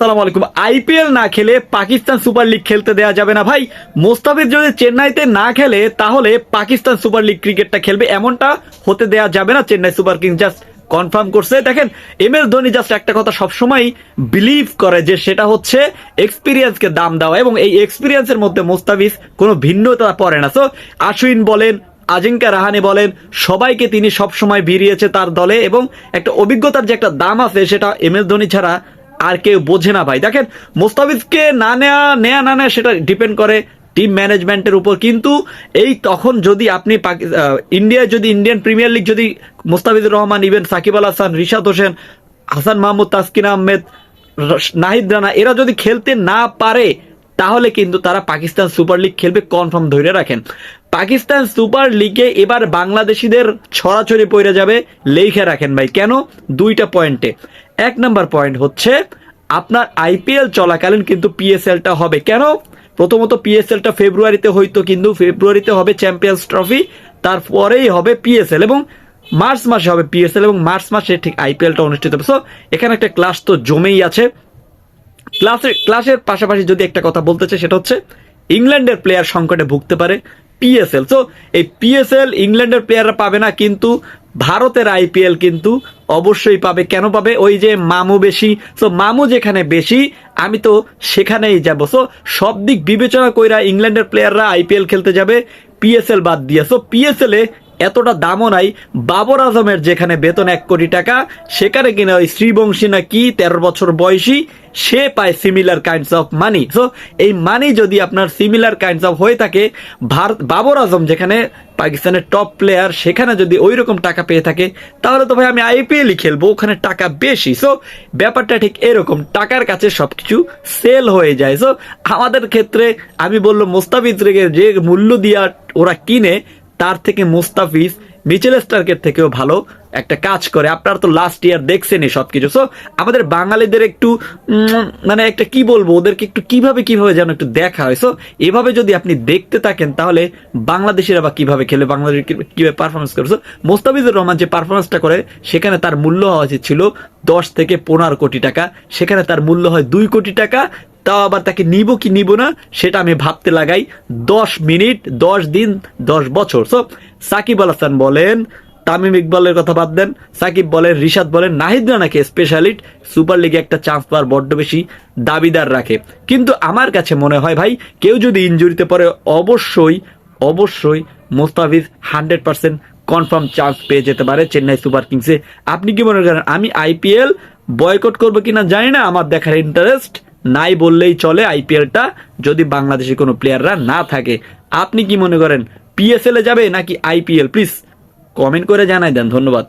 সালাম আলাইকুম। আইপিএল না খেলে পাকিস্তান সুপার লিগ খেলতে দেওয়া যাবে না ভাই। মোস্তাফিজ যদি চেন্নাইতে না খেলে, তাহলে পাকিস্তান সুপার লিগ ক্রিকেটটা খেলবে এমনটা হতে দেওয়া যাবে না Chennai Super Kings. Just confirm করছে। দেখেন, এম এস ধোনি জাস্ট একটা কথা সবসময় বিলিভ করে যে সেটা হচ্ছে এক্সপিরিয়েন্সকে দাম দেওয়া এবং এই এক্সপিরিয়েন্সের মধ্যে মোস্তাফিজ কোনো ভিন্নতা পড়ে না। সো আশুইন বলেন, আজিঙ্কা রাহানে বলেন, সবাইকে তিনি সবসময় ভিড়িয়েছে তার দলে এবং একটা অভিজ্ঞতার যে একটা দাম আছে সেটা এম এস ধোনি ছাড়া আর কেউ বোঝে না ভাই। দেখেন, মোস্তাফিজকে না নেয়া নেয়া, না নেয়া সেটা ডিপেন্ড করে টিম ম্যানেজমেন্টের উপর। কিন্তু এই তখন যদি আপনি ইন্ডিয়ায় যদি ইন্ডিয়ান প্রিমিয়ার লিগ যদি মোস্তাফিজুর রহমান ইভেন সাকিব আল হাসান, রিশাদ হোসেন, হাসান মাহমুদ, তাসকিন আহমেদ নাহিদ রানা, এরা যদি খেলতে না পারে, তাহলে কিন্তু তারা পাকিস্তান সুপার লিগ খেলবে কনফার্ম ধরে রাখেন। পাকিস্তান সুপার লিগে এবার বাংলাদেশিদের ছড়াছড়ি পড়ে যাবে লেখে রাখেন ভাই। কেন? দুইটা পয়েন্টে এক নম্বর পয়েন্ট হচ্ছে, আপনার আইপিএল চলাকালীন কিন্তু পিএসএলটা হবে। কেন? প্রথমত পিএসএলটা ফেব্রুয়ারিতে হয়তো কিন্তু, ফেব্রুয়ারিতে হবে চ্যাম্পিয়ন্স ট্রফি তারপরেই হবে পিএসএল এবং মার্চ মাসে হবে পিএসএল এবং মার্চ মাসে ঠিক আইপিএলটা অনুষ্ঠিত হবে। সো এখানে একটা ক্লাস তো জমেই আছে। ক্লাসের ক্লাসের পাশাপাশি যদি একটা কথা বলতে চাই, সেটা হচ্ছে ইংল্যান্ডের প্লেয়ার সংকটে ভুগতে পারে পিএসএল তো এই পিএসএল ইংল্যান্ডের প্লেয়াররা পাবে না, কিন্তু ভারতের আইপিএল কিন্তু অবশ্যই পাবে। কেন পাবে? ওই যে মামু বেশি। তো মামু যেখানে বেশি, আমি তো সেখানেই যাব। সো সব দিক বিবেচনা কইরা ইংল্যান্ডের প্লেয়াররা আইপিএল খেলতে যাবে। পিএসএল বাদ দিয়ে। সো পিএসএল এ এতটা দামও নাই। বাবর আজমের যেখানে বেতন এক কোটি টাকা, সেখানে কিনা ওই শ্রীবংশী না কি তেরো বছর বয়সী, সে পায় similar kinds of money so এই মানি যদি আপনার সিমিলার কাইন্ডস অফ হয়ে থাকে ভারত বাবর আজম যেখানে পাকিস্তানের টপ প্লেয়ার সেখানে যদি ওই রকম টাকা পেয়ে থাকে, তাহলে তো ভাই আমি আইপিএলই খেলব, ওখানে টাকা বেশি। সো ব্যাপারটা ঠিক এরকম, টাকার কাছে সব কিছু সেল হয়ে যায়। সো আমাদের ক্ষেত্রে আমি বলল, মোস্তাফিজ রেগে যে মূল্য দিয়া ওরা কিনে তার থেকে মুস্তাফিজ, মিচেল স্টার্কের থেকেও ভালো একটা কাজ করে। আপনারা তো লাস্ট ইয়ার দেখছেনই সবকিছু। সো আমাদের বাঙালিদের একটু মানে একটা কি বলব, ওদেরকে একটু কীভাবে কীভাবে যেন একটু দেখা হয়। সো এভাবে যদি আপনি দেখতে থাকেন, তাহলে বাংলাদেশের আবার কীভাবে খেলে বাংলাদেশ কীভাবে পারফরমেন্স করে। সো মোস্তাফিজুর রহমান যে পারফরমেন্সটা করে, সেখানে তার মূল্য হওয়া উচিত ছিল দশ থেকে পনেরো কোটি টাকা। সেখানে তার মূল্য হয় দুই কোটি টাকা তাও আবার তাকে নিব কি নিব না, সেটা আমি ভাবতে লাগাই। দশ মিনিট, দশ দিন, দশ বছর। সো সাকিব আল হাসান বলেন, তামিম ইকবালের কথা বাদ দেন। সাকিব বলেন, রিশাদ বলেন, নাহিদ রানাকে স্পেশালিট সুপার লিগে একটা চান্স পাওয়ার বড্ড বেশি দাবিদার রাখে। কিন্তু আমার কাছে মনে হয় ভাই, কেউ যদি ইনজুরিতে পড়ে, অবশ্যই অবশ্যই Mustafiz hundred percent confirm chance পেয়ে যেতে পারে চেন্নাই সুপার কিংসে। আপনি কি মনে করেন, আমি আইপিএল বয়কট করব কিনা জানি না, আমার দেখার ইন্টারেস্ট নাই বললেই চলে আইপিএলটা যদি বাংলাদেশে কোনো প্লেয়াররা না থাকে। আপনি কি মনে করেন এ যাবে নাকি আইপিএল? প্লিজ কমেন্ট করে জানাই দেন, ধন্যবাদ।